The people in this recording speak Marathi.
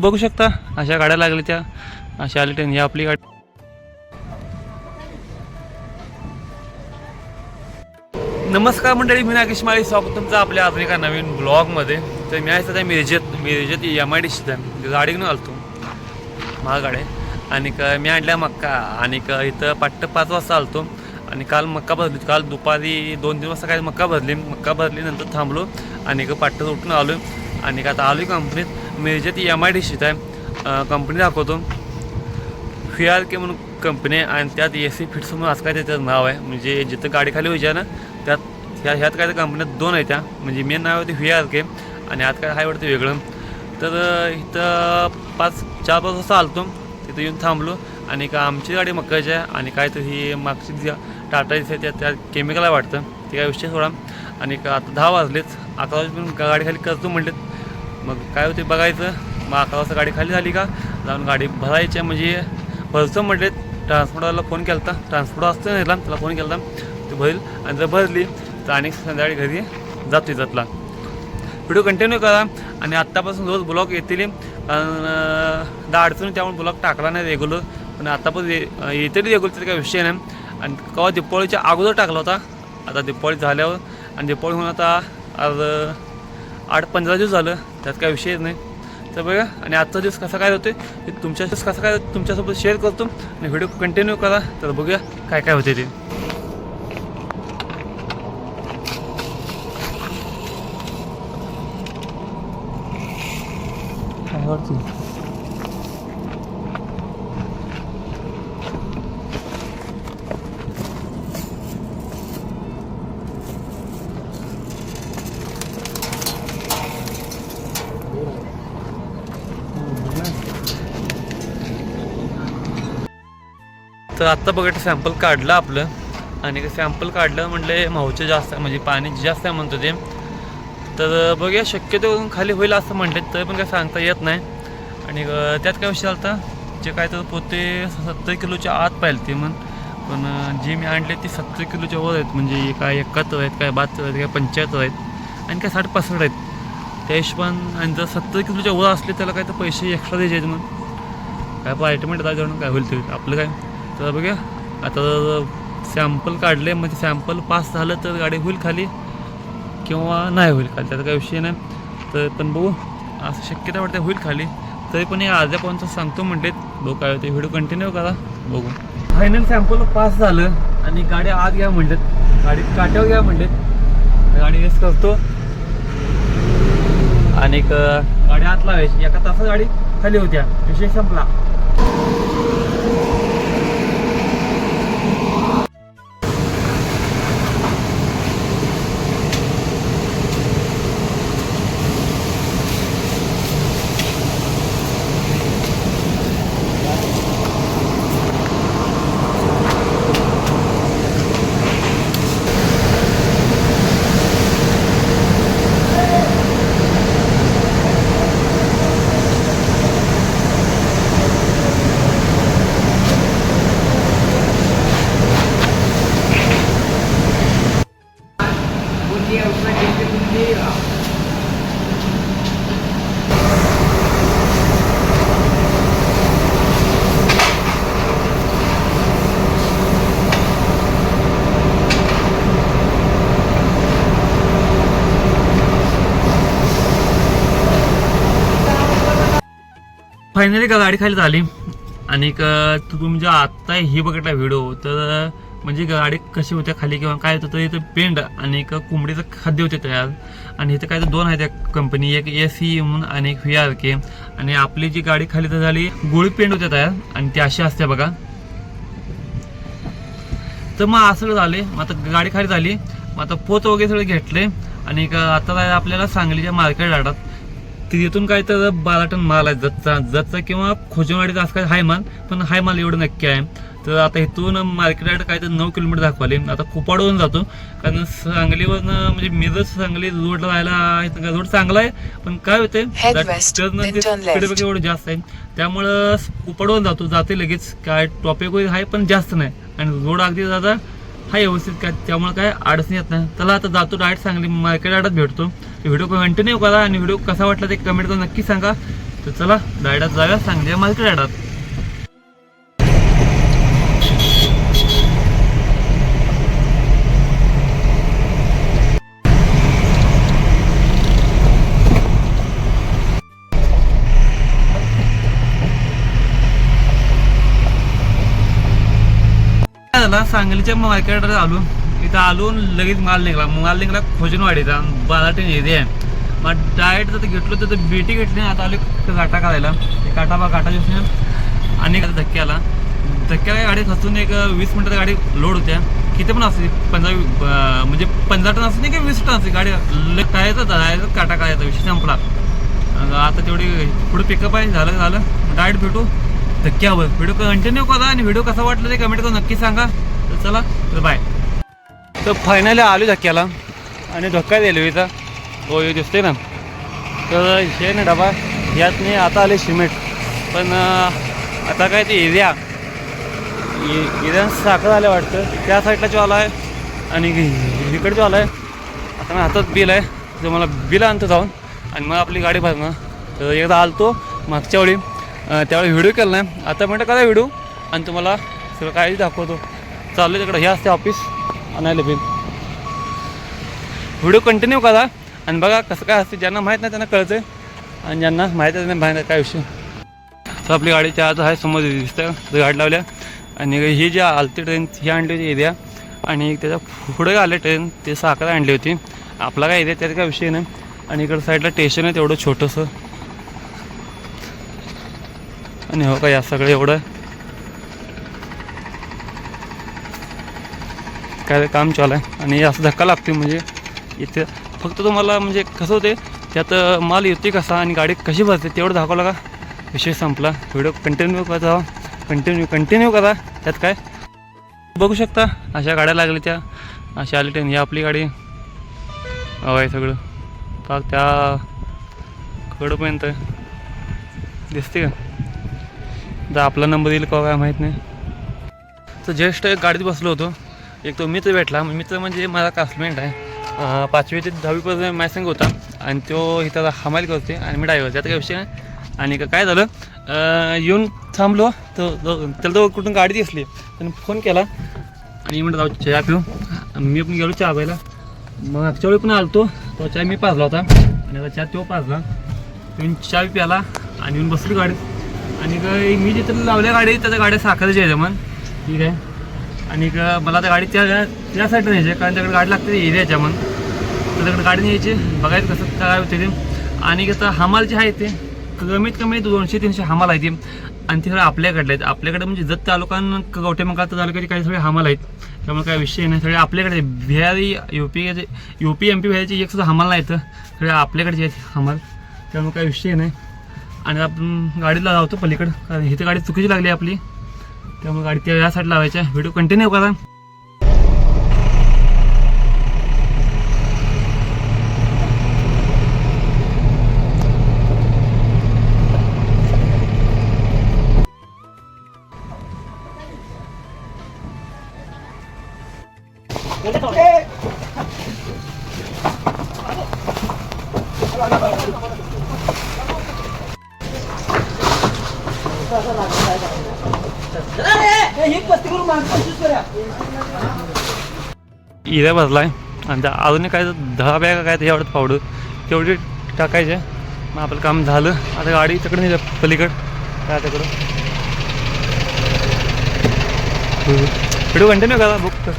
बघू शकता अशा गाड्या लागल्या त्या. अशा आल्या ट्रेन ही आपली गाडी. नमस्कार मंडळी मी नागेश माळी. स्वागत तुमचं आपल्या अजून एका नवीन ब्लॉगमध्ये. तर मी आहे सध्या मिरजेत मिरजेत एम आय डी गाडी घेऊन आलतो. महागाडी आणि मी आणल्या मक्का. आणि इथं पाट्ट पाच वाजता आलतो. आणि काल मक्का भरली. काल दुपारी दोन तीन वाजता काय मक्का भरली. मक्का भरली नंतर थांबलो. आणि का पाट्ट उठून आलो आणि का आता आलो कंपनीत मिरजेत एम आय डी शीत आहे कंपनी दाखवतो व्ही आर के म्हणून कंपनी आहे आणि त्यात ए सी फिट्स म्हणून आज काय त्याचं नाव आहे म्हणजे जिथं गाडी खाली ना त्यात ह्या ह्यात काय त्या कंपन्यात दोन आहेत त्या म्हणजे मेन नाव होते व्ही आर के आणि आत काय हाय वाटतं वेगळं तर इथं पाच चार पाच वाजता आलतो तिथं येऊन थांबलो आणि का आमची गाडी मक्काची आहे आणि काय तर ही मागची जी टाटा आहे त्या त्या केमिकल आहे वाटतं ते काय विषय सोडा आणि का आता दहा वाजलेच अकरा वाजेपर्यंत गाडी खाली करतो म्हणलेत मग काय होते बघायचं. मग अकरा वाजता गाडी खाली झाली का? जाऊन गाडी भरायची. आहे म्हणजे भरचं म्हटले ट्रान्सपोर्टरला फोन केला होता ट्रान्सपोर्ट असतं नाही त्याला फोन केला होता ते भरेल आणि जर भरली तर आणि संध्याकाळी घरी जातो जातला व्हिडिओ कंटिन्यू करा. आणि आत्तापासून रोज ब्लॉग येतील. कारण दहा अडचणी त्यामुळे ब्लॉग टाकला नाही रेग्युलर पण आत्तापासून पण येतील रेग्युलर तर काही विषय नाही. आणि केव्हा दिपावळीच्या अगोदर टाकला होता. आता दिपावळी झाल्यावर. आणि दीपावळी म्हणून आता आज आठ पंधरा दिवस झालं त्यात काय विषय नाही. तर बघा आणि आजचा दिवस कसा काय होते ते तुमच्या दिवस कसा काय तुमच्यासोबत शेअर करतो. आणि व्हिडिओ कंटिन्यू करा तर बघूया काय काय होते ते. तर आत्ता बघा सॅम्पल काढलं आपलं. आणि सॅम्पल काढलं म्हटले माहूचे जास्त आहे म्हणजे पाणी जास्त आहे म्हणतो ते. तर बघूया शक्यतो खाली होईल असं म्हणले तरी पण काय सांगता येत नाही. आणि त्यात काय विषय आलता? जे काय तर पोते सत्तर किलोच्या आत पाहिजे ते म्हण. पण जे मी आणले ते सत्तर किलोच्या वर आहेत. म्हणजे काय एकाहत्तर आहेत काय बहात्तर आहेत काय पंच्याहत्तर आहेत आणि काय साठ पासष्ट आहेत. त्या हिशोबान आणि जर सत्तर किलोच्या वर असले त्याला काय तर पैसे एक्स्ट्रा द्यायचे आहेत मग काय पार्टमेंट जाऊन काय होईल ते. आपलं काय? तर बघा आता सॅम्पल काढले मग ते सॅम्पल पास झालं तर गाडी होईल खाली किंवा नाही होईल खाली त्याचा काही विषय नाही. तर पण बघू असं शक्यता वाटते होईल खाली. तरी पण हे अर्ध्यापर्यंत सांगतो म्हणते बघू काय होते व्हिडिओ कंटिन्यू करा. बघू. फायनल सॅम्पल पास झालं आणि गाडी आत घ्या म्हणतात गाडी काट्यावर घ्या म्हणतात गाडी रेस करतो. आणि गाडी आत लावायची. एका तासात गाडी खाली होत्या. विषय संपला. फायनली का गाडी खाली झाली. आणि तुमच्या तुम्ही जो आत्ता ही बघितला व्हिडिओ तर म्हणजे गाडी कशी होत्या खाली किंवा काय होतं तर इथं पेंड आणि एक कोंबडीचं खाद्य होते तयार आणि इथं काय तर दोन आहेत त्या कंपनी एक ए सी म्हणून आणि एक व्ही आर के आणि आपली जी गाडी खाली तर झाली गोळी पेंड होत्या तयार आणि ती अशी असते बघा. तर मग असं झाले मग आता गाडी खाली झाली. मग आता पोत वगैरे सगळे घेतले. आणि आता आपल्याला सांगलीच्या मार्केट आडात तिथून काय तर बारा टन माल आहे जतचा जतचा किंवा खोजवाडीचा असं काय हाय माल पण हाय माल एवढं नक्की आहे. तर आता इथून मार्केट काय तर नऊ किलोमीटर दाखवाले आता कुपाडवरून जातो कारण सांगलीवरनं म्हणजे मिरज सांगली रोडला राहायला रोड चांगला आहे पण काय होते left. एवढं जास्त आहे. त्यामुळं कुपाडवरून जातो जाते लगेच. काय टॉपिक वगैरे आहे पण जास्त नाही. आणि रोड अगदी दादा हा व्यवस्थित काय त्यामुळे काय अडचण येत नाही. त्याला आता जातो डायरेक्ट सांगली मार्केट आडात भेटतो. व्हिडिओ कंटिन्यू करा आणि व्हिडिओ कसा वाटला ते कमेंट करून नक्की सांगा. तर चला डायडात जाऊया सांगली मार्केट डायडात. काय सांगलीच्या मार्केट आलो. इथं आलो लगेच माल निघाला. माल निघाला खोजनवाडीचा. बालाटेन एरिया आहे. मग डायरेक्ट जर घेतलो तर बेटी घेतली आता आले काटा काढायला. काटा बा काटा दिसून आणि आता आला. धक्क्याला गाडी खचून एक वीस मिनटात गाडी लोड होत्या. किती पण असते पंधरा म्हणजे पंधरा टन असते की वीस टन असते गाडी ल- काय जायचं काटा काय विषय संपला. आता तेवढी पुढे पिकअप आहे झालं झालं. डायरेक्ट भेटू. धक्क्यावर व्हिडिओ कंटिन्यू करा आणि व्हिडिओ कसा वाटला ते कमेंट करून नक्की सांगा. तर चला तर बाय तर फायनली आलो धक्क्याला. आणि धक्का दिलो इथं. हो दिसते ना. तर हे ना डबा यात नाही आता आले सिमेंट. पण आता काय ते एरिया. एरिया साखर आल्या वाटतं. त्या साईडला जो आला आहे आणि इकडे जो आला आहे आता मी हातात बिल आहे. तर मला बिल आणतो जाऊन. आणि मग आपली गाडी भरणं. तर एकदा आलतो मागच्या वेळी. त्यावेळी व्हिडिओ केला नाही. आता म्हणतं करा व्हिडिओ. आणि तुम्हाला सगळं काय दाखवतो. चाललं तिकडं. हे असते ऑफिस आणायला बिल व्हिडिओ कंटिन्यू करा. आणि बघा कसं काय असते ज्यांना माहीत नाही त्यांना कळतं आणि ज्यांना माहीत आहे त्यांना माहीत काय विषय. तर आपली गाडीच्या आज आहे समोर दिसतं. गाडी लावल्या. आणि ही जी आलती ट्रेन ही आणली होती एरिया. आणि त्याच्या पुढे आले ट्रेन ते साखर आणली होती. आपला काय एरिया त्यात काय विषय नाही. आणि इकडं साईडला स्टेशन आहे तेवढं छोटंसं. आणि हो का या सगळं एवढं. काय काम चालू आहे. आणि असं धक्का लागतो म्हणजे इथे. फक्त तुम्हाला म्हणजे कसं होते त्यात माल येते कसा आणि गाडी कशी भरते तेवढं दाखवलं का? विषय संपला. व्हिडिओ कंटिन्यू करा कंटिन्यू कंटिन्यू करा. त्यात काय? बघू शकता अशा गाड्या लागल्या त्या. अशा आली ट्रेन. ही आपली गाडी. हवं आहे सगळं. पाक त्या कडपर्यंत. दिसते का? तर आपला नंबर येईल का काय माहीत नाही. तर ज्येष्ठ एक गाडीत बसलो होतो. एक तो मित्र भेटला. मित्र म्हणजे माझा क्लासमेट आहे. पाचवी ते दहावीपर्यंत माझ्या होता. आणि तो इथं हमाल करते आणि मी ड्रायव्हर त्यात काही विषय नाही. आणि का- काय झालं? येऊन थांबलो. तर त्याला तो कुठून गाडी दिसली. त्याने फोन केला. आणि म्हणलं जाऊ चहा पिऊ. मी पण गेलो चहा प्यायला. मग मागच्या वेळी पण आलतो. तो चहा मी पाजला होता. आणि आता चहा तो पाजला. येऊन चहा प्याला आणि येऊन बसली गाडीत. आणि काय मी जिथं लावल्या गाडी त्याच्या गाड्या साखरच्या आहे मग ठीक आहे. आणि क- मला त्या गाडी त्या त्या साईडला न्यायची कारण त्याकडे गाडी लागते एरियाच्या मग त्याच्याकडे गाडी न्यायची बघायचं कसं काय होते ते. आणि आता हमाल जे आहे ते कमीत कमी दोनशे तीनशे हमाल आहे ते. आणि ते सगळे आपल्याकडले आहेत. आपल्याकडे म्हणजे जत तालुका कवठे मग तालुक्याचे काही सगळे हमाल आहेत. त्यामुळे काय विषय नाही. सगळे आपल्याकडे Bihari U P U P M P बिहारचे एक सुद्धा हमाल नाही तर सगळे आपल्याकडचे आहेत हमाल. त्यामुळे काय विषय नाही. आणि आपण गाडीला लावतो पलीकडं. कारण ही तर गाडी चुकीची लागली आपली. त्यामुळे गाडी त्या या साईड लावायच्या. व्हिडिओ कंटिन्यू करा. इऱ्या भरलाय आणि त्या अजून काय दहा बॅग काय त्याच्यावर पावडं तेवढी टाकायचे? मग आपलं काम झालं. आता गाडी तिकडे नाही पलीकड. काय तिकडं व्हिडिओ कंटिन्यू करा. बुक कसं